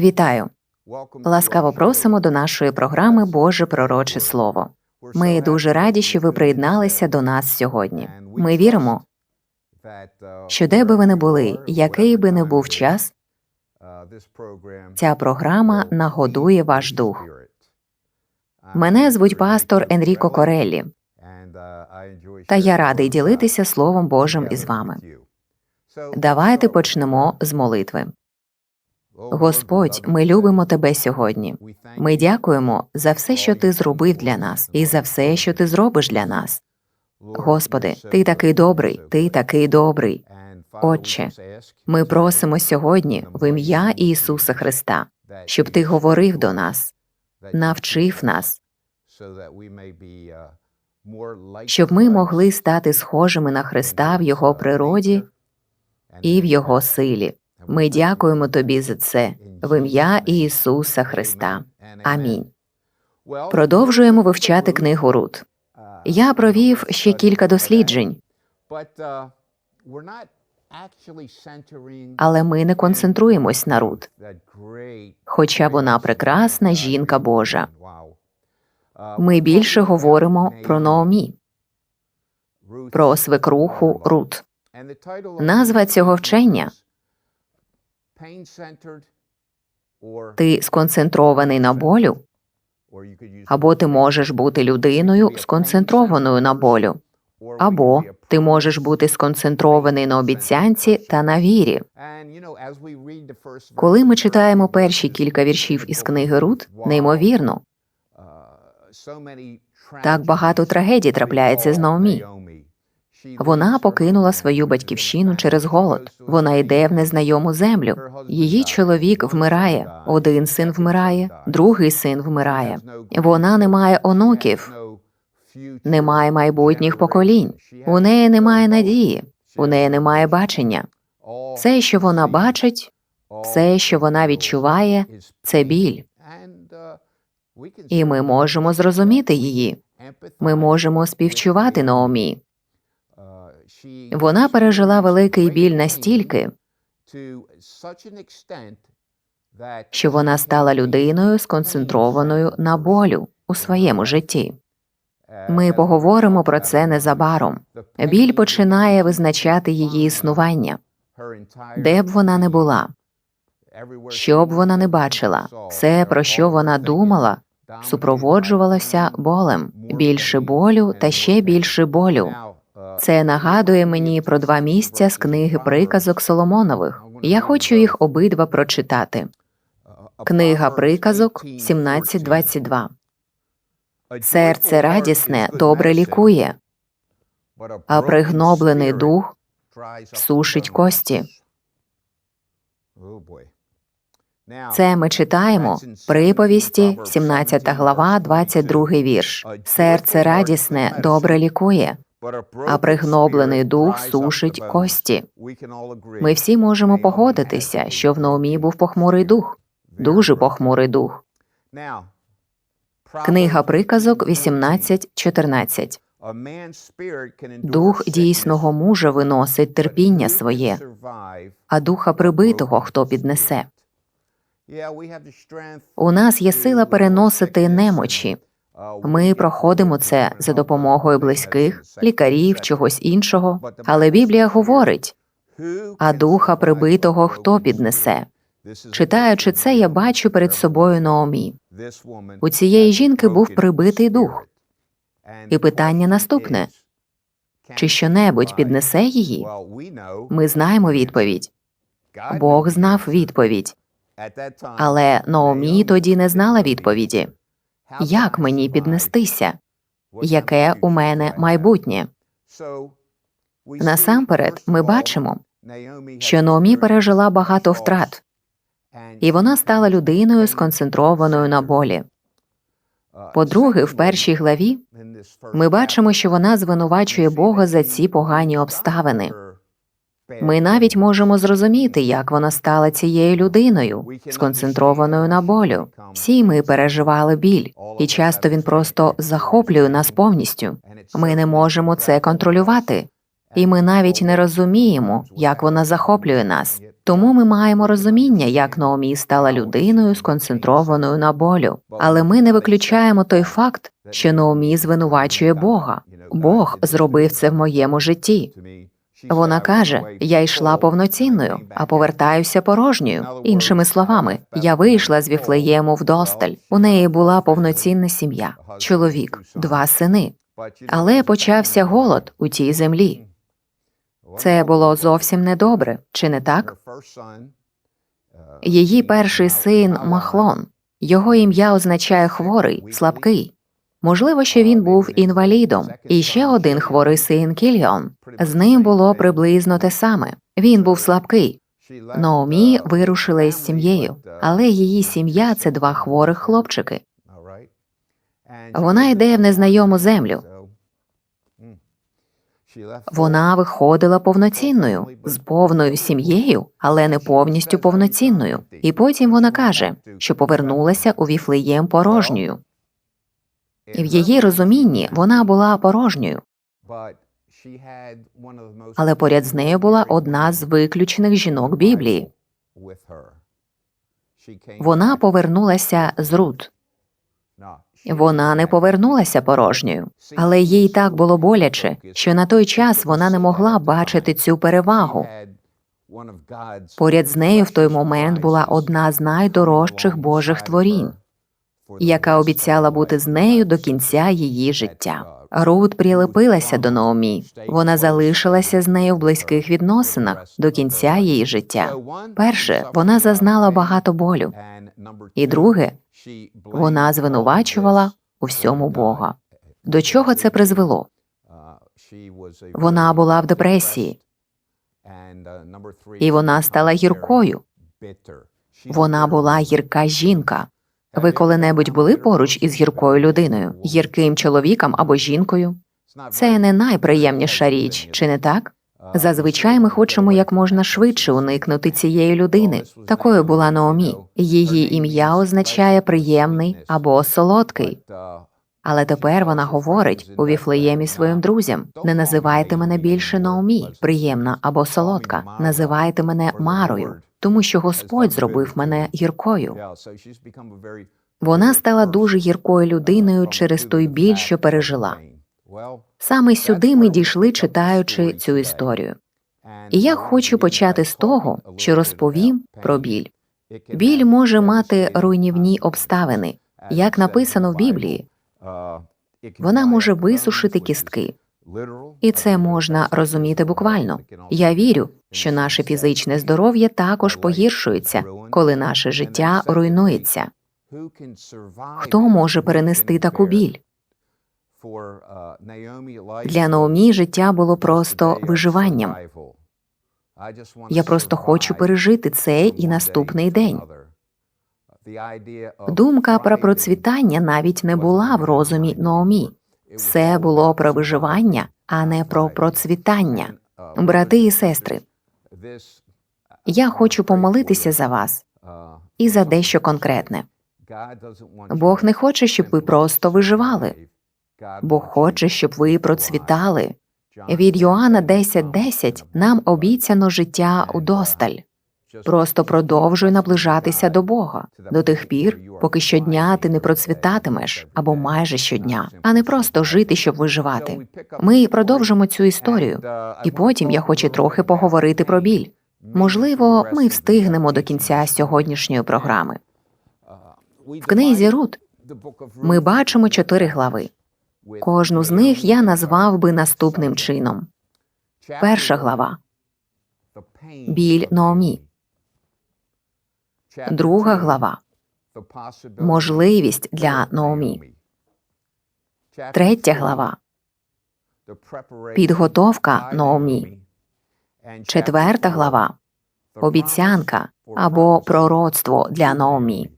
Вітаю! Ласкаво просимо до нашої програми Боже пророче слово. Ми дуже раді, що ви приєдналися до нас сьогодні. Ми віримо, що де би ви не були, який би не був час, ця програма нагодує ваш дух. Мене звуть пастор Енріко Кореллі, та я радий ділитися Словом Божим із вами. Давайте почнемо з молитви. Господь, ми любимо тебе сьогодні. Ми дякуємо за все, що ти зробив для нас, і за все, що ти зробиш для нас. Господи, ти такий добрий, ти такий добрий. Отче, Ми просимо сьогодні в ім'я Ісуса Христа, щоб ти говорив до нас, навчив нас, щоб ми могли стати схожими на Христа в Його природі і в Його силі. Ми дякуємо тобі за це в ім'я Ісуса Христа. Амінь. Продовжуємо вивчати книгу Рут. Я провів ще кілька досліджень, але ми не концентруємось на Рут, хоча вона прекрасна жінка Божа. Ми більше говоримо про Наомі, про свекруху Рут. Назва цього вчення ти сконцентрований на болю, або ти можеш бути людиною, сконцентрованою на болю, або ти можеш бути сконцентрований на обіцянці та на вірі. Коли ми читаємо перші кілька віршів із книги Рут, неймовірно, так багато трагедій трапляється з Наомі. Вона покинула свою батьківщину через голод. Вона йде в незнайому землю. Її чоловік вмирає. Один син вмирає, другий син вмирає. Вона не має онуків, немає майбутніх поколінь. У неї немає надії, у неї немає бачення. Все, що вона бачить, все, що вона відчуває, це біль. І ми можемо зрозуміти її. Ми можемо співчувати Наомі. Вона пережила великий біль настільки, що вона стала людиною, сконцентрованою на болю у своєму житті. Ми поговоримо про це незабаром. Біль починає визначати її існування, де б вона не була, що б вона не бачила, все, про що вона думала, супроводжувалося болем, більше болю та ще більше болю. Це нагадує мені про два місця з книги приказок Соломонових. Я хочу їх обидва прочитати. Книга приказок 17.22. Серце радісне добре лікує, а пригноблений дух сушить кості. Це ми читаємо приповісті, 17 глава, 22 вірш. Серце радісне добре лікує, а пригноблений дух сушить кості. Ми всі можемо погодитися, що в Наумі був похмурий дух, дуже похмурий дух. Книга приказок 18.14. Дух дійсного мужа виносить терпіння своє, а духа прибитого хто піднесе. У нас є сила переносити немочі. Ми проходимо це за допомогою близьких, лікарів, чогось іншого. Але Біблія говорить а духа прибитого хто піднесе. Читаючи це, я бачу перед собою Наомі. У цієї жінки був прибитий дух. І питання наступне чи щонебудь піднесе її? Ми знаємо відповідь. Бог знав відповідь. Але Наомі тоді не знала відповіді. Як мені піднестися? Яке у мене майбутнє? Насамперед, ми бачимо, що Наомі пережила багато втрат, і вона стала людиною, сконцентрованою на болі. По-друге, в першій главі ми бачимо, що вона звинувачує Бога за ці погані обставини. Ми навіть можемо зрозуміти, як вона стала цією людиною, сконцентрованою на болю. Всі ми переживали біль, і часто він просто захоплює нас повністю. Ми не можемо це контролювати. і ми навіть не розуміємо, як вона захоплює нас. Тому ми маємо розуміння, як Наомі стала людиною, сконцентрованою на болю. Але ми не виключаємо той факт, що Наомі звинувачує Бога. Бог зробив це в моєму житті. Вона каже: я йшла повноцінною, а повертаюся порожньою. Іншими словами, я вийшла з Віфлеєму вдосталь. У неї була повноцінна сім'я, чоловік, два сини. Але почався голод у тій землі. Це було зовсім недобре, чи не так? Її перший син Махлон. Його ім'я означає хворий, слабкий. Можливо, що він був інвалідом, і ще один хворий син Кільйон. З ним було приблизно те саме. Він був слабкий. Наомі вирушила із сім'єю, але її сім'я це два хворих хлопчики. Вона йде в незнайому землю. Вона виходила повноцінною, з повною сім'єю, але не повністю повноцінною. І потім вона каже, що повернулася у Віфлеєм порожньою. І в її розумінні вона була порожньою, але поряд з нею була одна з виключених жінок Біблії. Вона повернулася з Рут. Вона не повернулася порожньою, але їй так було боляче, що на той час вона не могла бачити цю перевагу. Поряд з нею в той момент була одна з найдорожчих Божих творінь, яка обіцяла бути з нею до кінця її життя. Рут прилепилася до Наомі. Вона залишилася з нею в близьких відносинах до кінця її життя. Перше, вона зазнала багато болю, і друге, вона звинувачувала у всьому Бога. До чого це призвело? Вона була в депресії, і вона стала гіркою. Вона була гірка жінка. Ви коли-небудь були поруч із гіркою людиною, гірким чоловіком або жінкою? Це не найприємніша річ, чи не так? Зазвичай ми хочемо як можна швидше уникнути цієї людини. Такою була Наомі. Її ім'я означає приємний або солодкий. Але тепер вона говорить у Віфлеємі своїм друзям: не називайте мене більше Наомі, приємна або солодка. Називайте мене Марою, тому що Господь зробив мене гіркою. Вона стала дуже гіркою людиною через той біль, що пережила. Саме сюди ми дійшли, читаючи цю історію. І я хочу почати з того, що розповім про біль. Біль може мати руйнівні обставини, як написано в Біблії. Вона може висушити кістки, і це можна розуміти буквально. Я вірю, що наше фізичне здоров'я також погіршується, коли наше життя руйнується. Хто може перенести таку біль? Для Наомі життя було просто виживанням. Я просто хочу пережити цей і наступний день. Думка про процвітання навіть не була в розумі Наомі. Все було про виживання, а не про процвітання. Брати і сестри, я хочу помолитися за вас і за дещо конкретне. Бог не хоче, щоб ви просто виживали. Бог хоче, щоб ви процвітали. Від Йоанна 10.10 нам обіцяно життя удосталь. Просто продовжуй наближатися до Бога до тих пір, поки щодня ти не процвітатимеш або майже щодня, а не просто жити, щоб виживати. Ми продовжимо цю історію, і потім я хочу трохи поговорити про біль. Можливо, ми встигнемо до кінця сьогоднішньої програми. В книзі Рут ми бачимо чотири глави. Кожну з них я назвав би наступним чином. Перша глава біль Наомі. Друга глава можливість для Наомі. Третя глава підготовка Наомі. Четверта глава обіцянка або пророцтво для Наомі.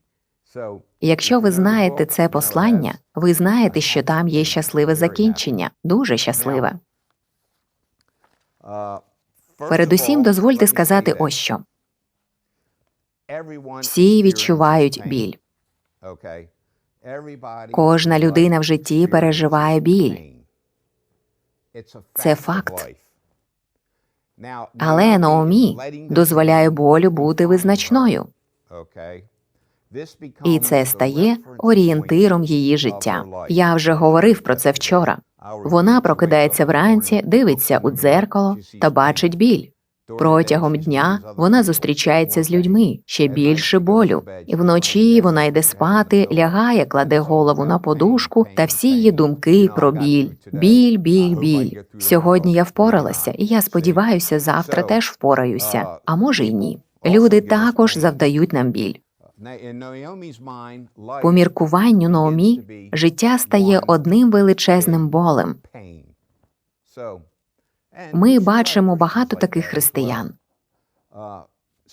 Якщо ви знаєте це послання, ви знаєте, що там є щасливе закінчення, дуже щасливе. Передусім, дозвольте сказати ось що всі відчувають біль. Кожна людина в житті переживає біль. Це факт. Але Наомі дозволяє болю бути визначною, і це стає орієнтиром її життя. Я вже говорив про це вчора. Вона прокидається вранці, дивиться у дзеркало та бачить біль. Протягом дня вона зустрічається з людьми ще більше болю, і вночі вона йде спати, лягає, кладе голову на подушку, та всі її думки про біль. Біль, біль, біль. Сьогодні я впоралася, і я сподіваюся, завтра теж впораюся. А може й ні. Люди також завдають нам біль. По міркуванню Наомі життя стає одним величезним болем. Ми бачимо багато таких християн.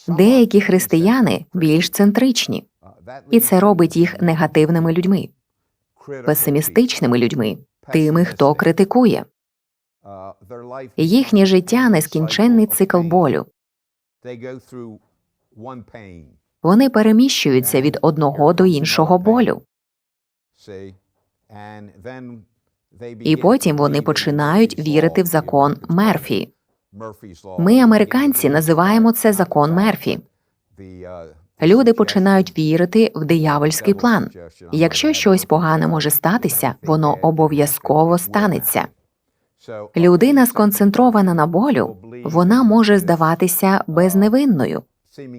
Деякі християни більш центричні, і це робить їх негативними людьми, песимістичними людьми, тими, хто критикує. Їхнє життя нескінченний цикл болю. Вони переміщуються від одного до іншого болю, і потім вони починають вірити в закон Мерфі. Ми, американці, називаємо це закон Мерфі. Люди починають вірити в диявольський план. Якщо щось погане може статися, воно обов'язково станеться. Людина сконцентрована на болю, вона може здаватися безневинною,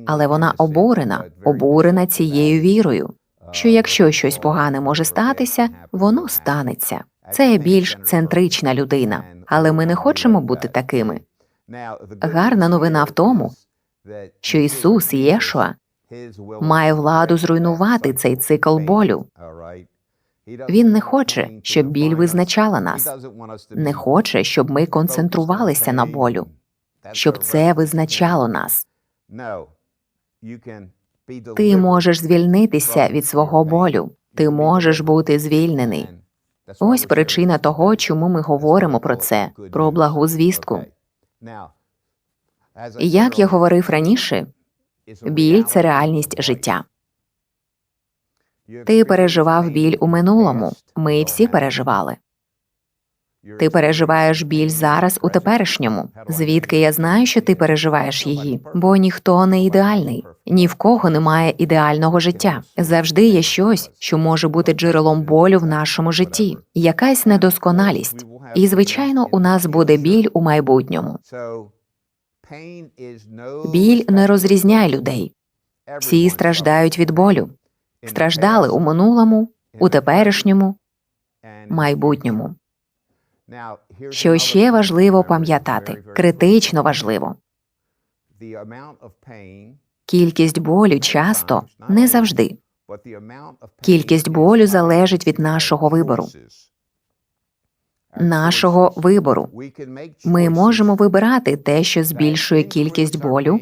але вона обурена, обурена цією вірою, що якщо щось погане може статися, воно станеться. Це більш центрична людина, але ми не хочемо бути такими. Гарна новина в тому, що Ісус Єшуа має владу зруйнувати цей цикл болю. Він не хоче, щоб біль визначала нас, не хоче, щоб ми концентрувалися на болю, щоб це визначало нас. Ти можеш звільнитися від свого болю, ти можеш бути звільнений. Ось причина того, чому ми говоримо про це, про благу звістку. Як я говорив раніше, біль це реальність життя. Ти переживав біль у минулому. Ми всі переживали. Ти переживаєш біль зараз у теперішньому. Звідки я знаю, що ти переживаєш її? Бо ніхто не ідеальний, ні в кого немає ідеального життя. Завжди є щось, що може бути джерелом болю в нашому житті, якась недосконалість. І, звичайно, у нас буде біль у майбутньому. Біль не розрізняє людей. Всі страждають від болю, страждали у минулому, у теперішньому, майбутньому. Що ще важливо пам'ятати, критично важливо. Кількість болю часто не завжди. Кількість болю залежить від нашого вибору. Нашого вибору. Ми можемо вибирати те, що збільшує кількість болю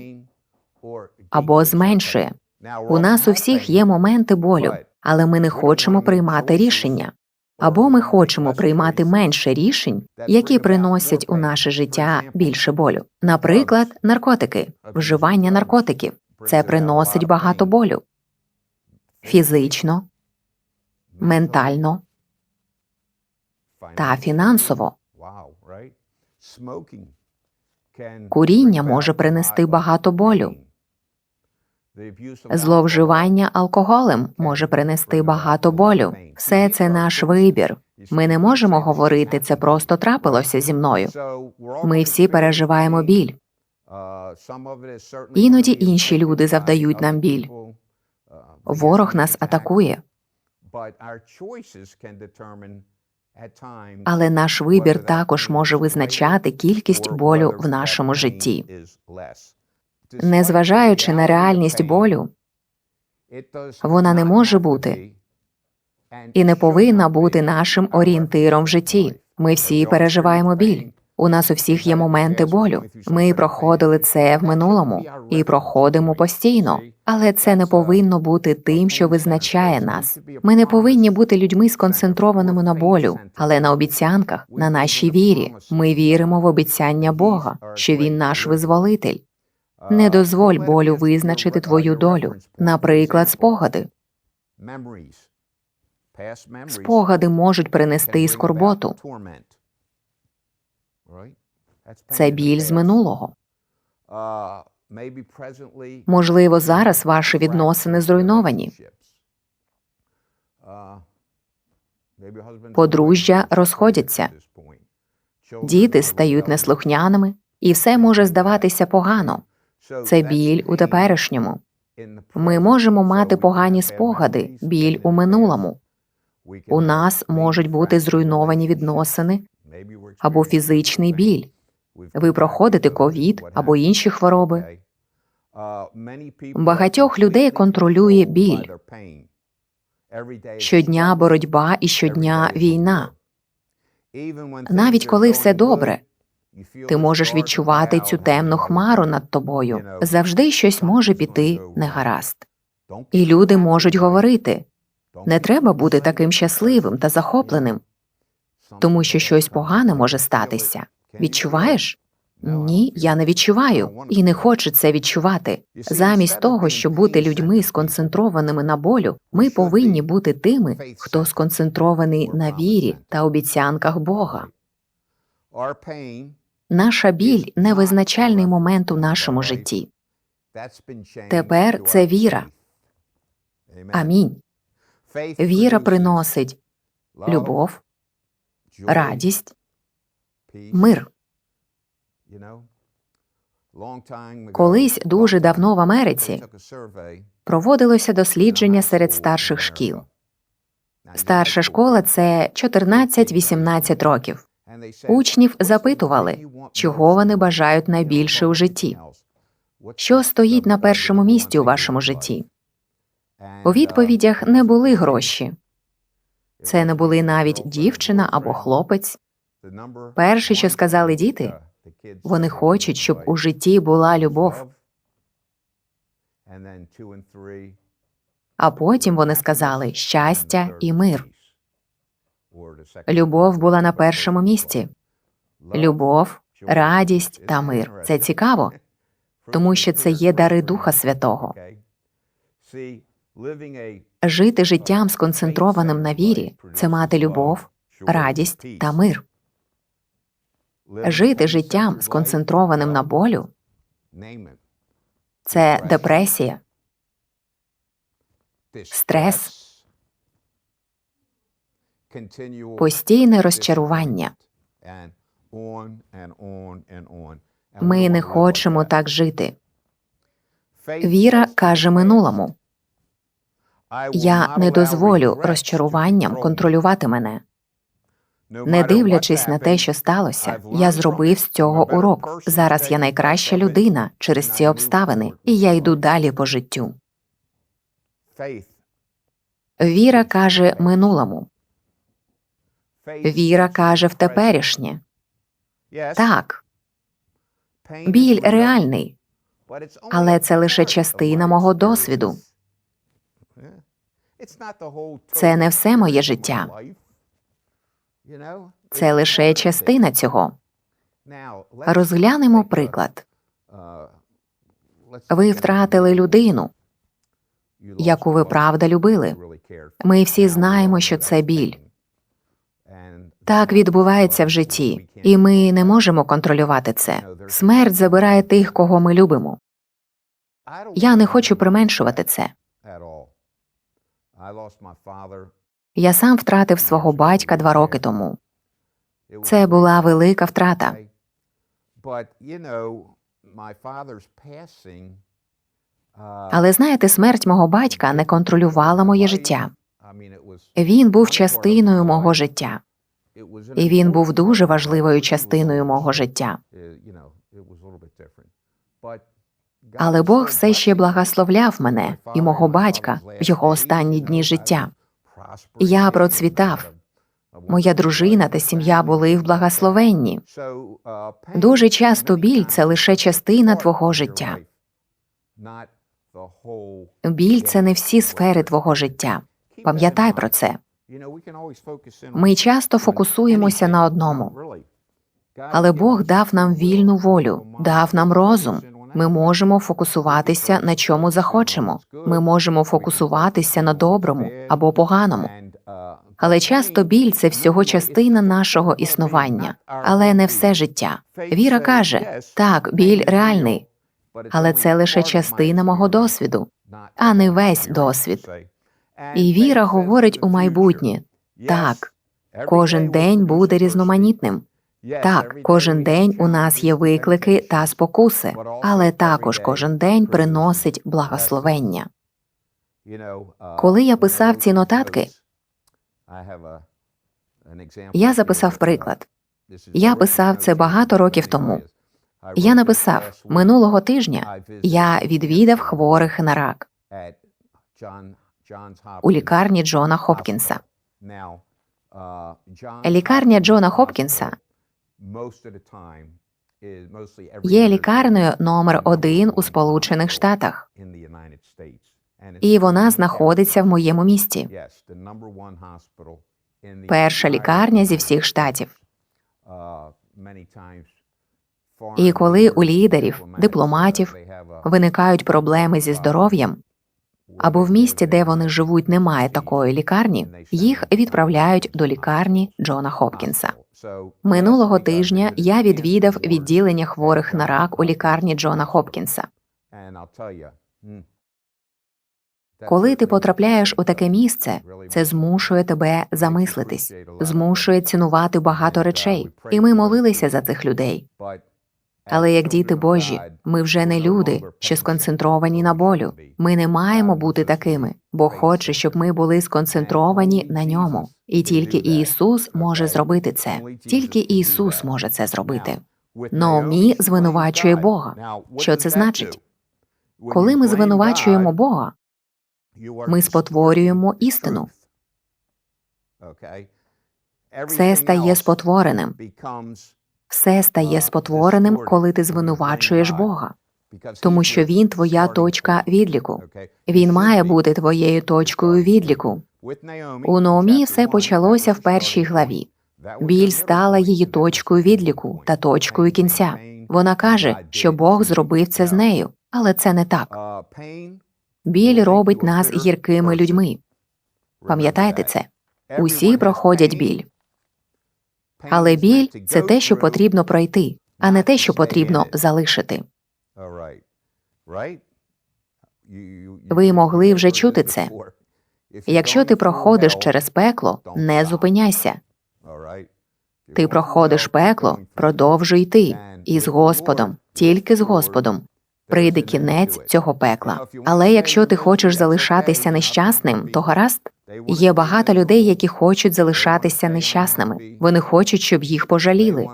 або зменшує. У нас у всіх є моменти болю, але ми не хочемо приймати рішення. Або ми хочемо приймати менше рішень, які приносять у наше життя більше болю. Наприклад, наркотики, вживання наркотиків це приносить багато болю фізично, ментально та фінансово. Куріння може принести багато болю. Зловживання алкоголем може принести багато болю. Все це наш вибір. Ми не можемо говорити це просто трапилося зі мною. Ми всі переживаємо біль. Іноді інші люди завдають нам біль. Ворог нас атакує. Але наш вибір також може визначати кількість болю в нашому житті. Незважаючи на реальність болю, вона не може бути і не повинна бути нашим орієнтиром в житті. Ми всі переживаємо біль. У нас у всіх є моменти болю. Ми проходили це в минулому і проходимо постійно, але це не повинно бути тим, що визначає нас. Ми не повинні бути людьми сконцентрованими на болю, але на обіцянках, на нашій вірі. Ми віримо в обіцяння Бога, що Він наш визволитель. Не дозволь болю визначити твою долю, наприклад, спогади. Спогади можуть принести скорботу. Це біль з минулого. Можливо, зараз ваші відносини зруйновані. Подружжя розходяться. Діти стають неслухняними, і все може здаватися погано. Це біль у теперішньому. Ми можемо мати погані спогади, біль у минулому. У нас можуть бути зруйновані відносини або фізичний біль. Ви проходите ковід або інші хвороби. Багатьох людей контролює біль. Щодня боротьба і щодня війна. Навіть коли все добре, Ти можеш відчувати цю темну хмару над тобою. Завжди щось може піти негаразд. І люди можуть говорити не треба бути таким щасливим та захопленим, тому що щось погане може статися. Відчуваєш? Ні, я не відчуваю і не хочу це відчувати. Замість того, щоб бути людьми сконцентрованими на болю, ми повинні бути тими, хто сконцентрований на вірі та обіцянках Бога. Наша біль невизначальний момент у нашому житті. Тепер це віра. Амінь. Віра приносить любов, радість, мир. Колись дуже давно в Америці Проводилося дослідження серед старших шкіл. Старша школа це 14-18 років. Учнів запитували, чого вони бажають найбільше у житті. Що стоїть на першому місці у вашому житті? У відповідях не були гроші. Це не були навіть дівчина або хлопець. Перше, що сказали діти, Вони хочуть, щоб у житті була любов. А потім вони сказали щастя і мир. Любов була на першому місці. Любов, радість та мир. Це цікаво, тому що це є дари Духа Святого. Жити життям сконцентрованим на вірі це мати любов, радість та мир. Жити життям сконцентрованим на болю це депресія, стрес, постійне розчарування. Ми не хочемо так жити. Віра каже минулому: я не дозволю розчаруванням контролювати мене. Не дивлячись на те, що сталося, я зробив з цього урок. Зараз я найкраща людина через ці обставини, і я йду далі по життю. Віра каже минулому. Віра каже в теперішнє. Так, біль реальний, але це лише частина мого досвіду. Це не все моє життя. Це лише частина цього. Розглянемо приклад. Ви втратили людину, яку ви правда любили. Ми всі знаємо, що це біль. Так відбувається в житті, і ми не можемо контролювати це. Смерть забирає тих, кого ми любимо. Я не хочу применшувати це. Я сам втратив свого батька два роки тому. Це була велика втрата. Але знаєте, смерть мого батька не контролювала моє життя. Він був частиною мого життя, і він був дуже важливою частиною мого життя. Але Бог все ще благословляв мене і мого батька в його останні дні життя. Я процвітав. Моя дружина та сім'я були в благословенні. Дуже часто біль це лише частина твого життя. Біль це не всі сфери твого життя. Пам'ятай про це. Ми часто фокусуємося на одному, але Бог дав нам вільну волю, дав нам розум. Ми можемо фокусуватися на чому захочемо. Ми можемо фокусуватися на доброму або поганому. Але часто біль це всього частина нашого існування, але не все життя. Віра каже: так, біль реальний, але це лише частина мого досвіду, а не весь досвід. І віра говорить у майбутнє так, кожен день буде різноманітним. Так, кожен день у нас є виклики та спокуси, але також кожен день приносить благословення. Коли я писав ці нотатки, Я записав приклад. Я писав це багато років тому. Я написав минулого тижня. Я відвідав хворих на рак у лікарні Джона Хопкінса. Лікарня Джона Хопкінса є лікарнею номер один у Сполучених Штатах, і вона знаходиться в моєму місті. Перша лікарня зі всіх штатів. І коли у лідерів, дипломатів виникають проблеми зі здоров'ям, або в місті, де вони живуть, немає такої лікарні, їх відправляють до лікарні Джона Хопкінса. Минулого тижня я відвідав відділення хворих на рак у лікарні Джона Хопкінса. Коли ти потрапляєш у таке місце, це змушує тебе замислитись, змушує цінувати багато речей, і ми молилися за цих людей. Але як діти Божі, ми вже не люди, що сконцентровані на болю. Ми не маємо бути такими, бо хоче, щоб ми були сконцентровані на ньому. І тільки Ісус може зробити це. Тільки Ісус може це зробити. Ноомі звинувачує Бога. Що це значить? Коли ми звинувачуємо Бога, ми спотворюємо істину. Все стає спотвореним. Все стає спотвореним, коли ти звинувачуєш Бога, тому що він твоя точка відліку. Він має бути твоєю точкою відліку. У Наомі все почалося в першій главі. Біль стала її точкою відліку та точкою кінця. Вона каже, що Бог зробив це з нею, але це не так. Біль робить нас гіркими людьми. Пам'ятайте це. Усі проходять біль. Але біль це те, що потрібно пройти, а не те, що потрібно залишити. Ви могли вже чути це. Якщо ти проходиш через пекло, не зупиняйся. Ти проходиш пекло, продовжуй йти із Господом, тільки з Господом. Прийде кінець цього пекла. Але якщо ти хочеш залишатися нещасним, то гаразд. Є багато людей, які хочуть залишатися нещасними. Вони хочуть, щоб їх пожаліли.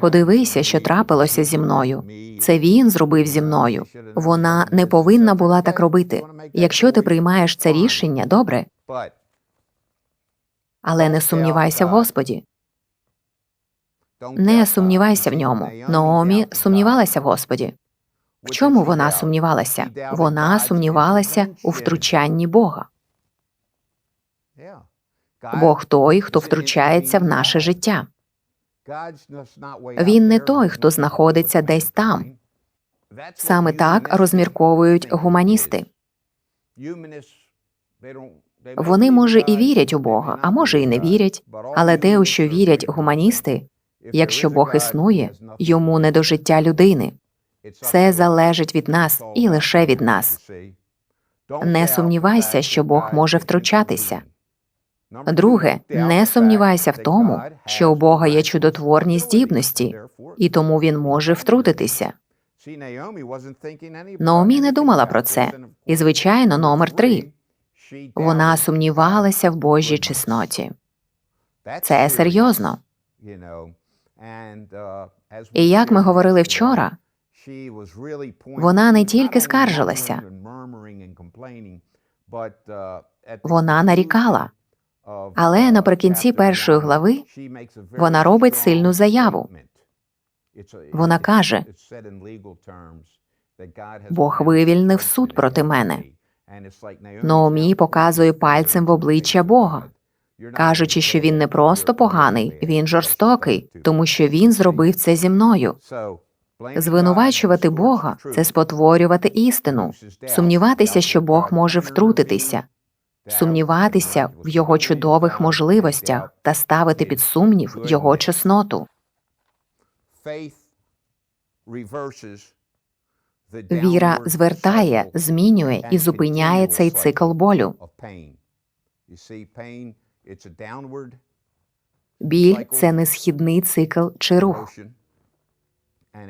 Подивися, що трапилося зі мною. Це він зробив зі мною. Вона не повинна була так робити. Якщо ти приймаєш це рішення, добре, але не сумнівайся в Господі. Не сумнівайся в ньому. Наомі сумнівалася в Господі. В чому вона сумнівалася? Вона сумнівалася у втручанні Бога. Бог той, хто втручається в наше життя. Він не той, хто знаходиться десь там. Саме так розмірковують гуманісти. Вони, може, і вірять у Бога, а може, і не вірять. Але те, у що вірять гуманісти, якщо Бог існує, йому не до життя людини. Все залежить від нас і лише від нас. Не сумнівайся, що Бог може втручатися. Друге, не сумнівайся в тому, що у Бога є чудотворні здібності, і тому він може втрутитися. Наомі не думала про це. І, звичайно, номер три вона сумнівалася в Божій чесноті. Це серйозно. І як ми говорили вчора, вона не тільки скаржилася, вона нарікала. Але наприкінці першої глави вона робить сильну заяву. Вона каже, Бог вивільнив суд проти мене. Наомі показує пальцем в обличчя Бога, кажучи, що він не просто поганий, він жорстокий, тому що він зробив це зі мною. Звинувачувати Бога це спотворювати істину, сумніватися, що Бог може втрутитися, сумніватися в його чудових можливостях та ставити під сумнів його чесноту. Віра звертає, змінює і зупиняє цей цикл болю. Біль це не східний цикл чи рух,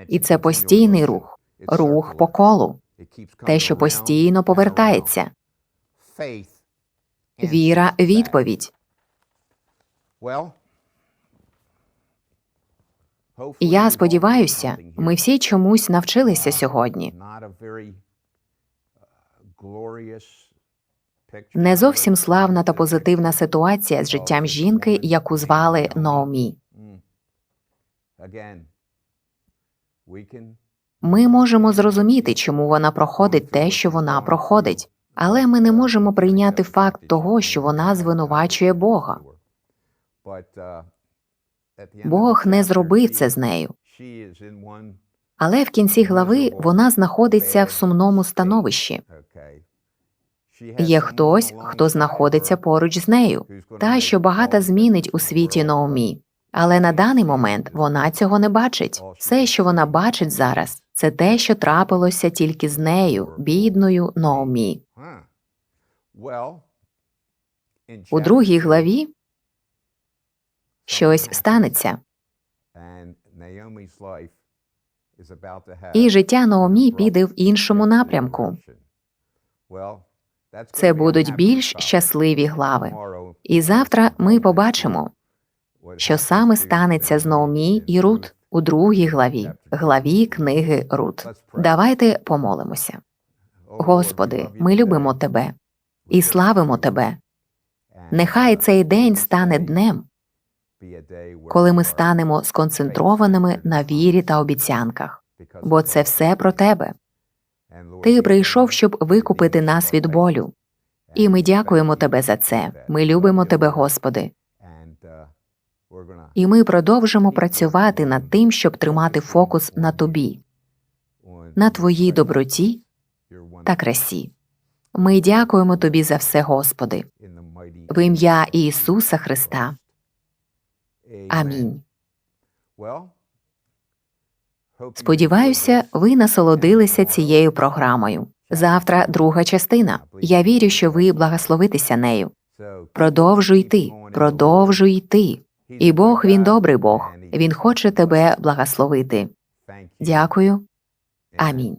і це постійний рух, рух по колу, те, що постійно повертається. Віра відповідь. Я сподіваюся, ми всі чомусь навчилися сьогодні. Не зовсім славна та позитивна ситуація з життям жінки, яку звали Наомі. Ми можемо зрозуміти, чому вона проходить те, що вона проходить, але ми не можемо прийняти факт того, що вона звинувачує Бога. Бог не зробив це з нею. Але в кінці глави вона знаходиться в сумному становищі. Є хтось, хто знаходиться поруч з нею, та що багато змінить у світі Наомі. Але на даний момент вона цього не бачить. Все, що вона бачить зараз, це те, що трапилося тільки з нею, бідною Наомі. У другій главі щось станеться, і життя Наомі піде в іншому напрямку. Це будуть більш щасливі глави. І завтра ми побачимо, що саме станеться з Наомі і Рут у другій главі, главі книги Рут. Давайте помолимося. Господи, ми любимо Тебе і славимо Тебе. Нехай цей день стане днем, коли ми станемо сконцентрованими на вірі та обіцянках, бо це все про Тебе. Ти прийшов, щоб викупити нас від болю. І ми дякуємо Тебе за це. Ми любимо Тебе, Господи. І ми продовжимо працювати над тим, щоб тримати фокус на Тобі, на Твоїй доброті та красі. Ми дякуємо Тобі за все, Господи, в ім'я Ісуса Христа. Амінь. Сподіваюся, ви насолодилися цією програмою. Завтра друга частина. Я вірю, що ви благословитеся нею. Продовжуй йти, продовжуй йти. І Бог він добрий Бог. Він хоче тебе благословити. Дякую. Амінь.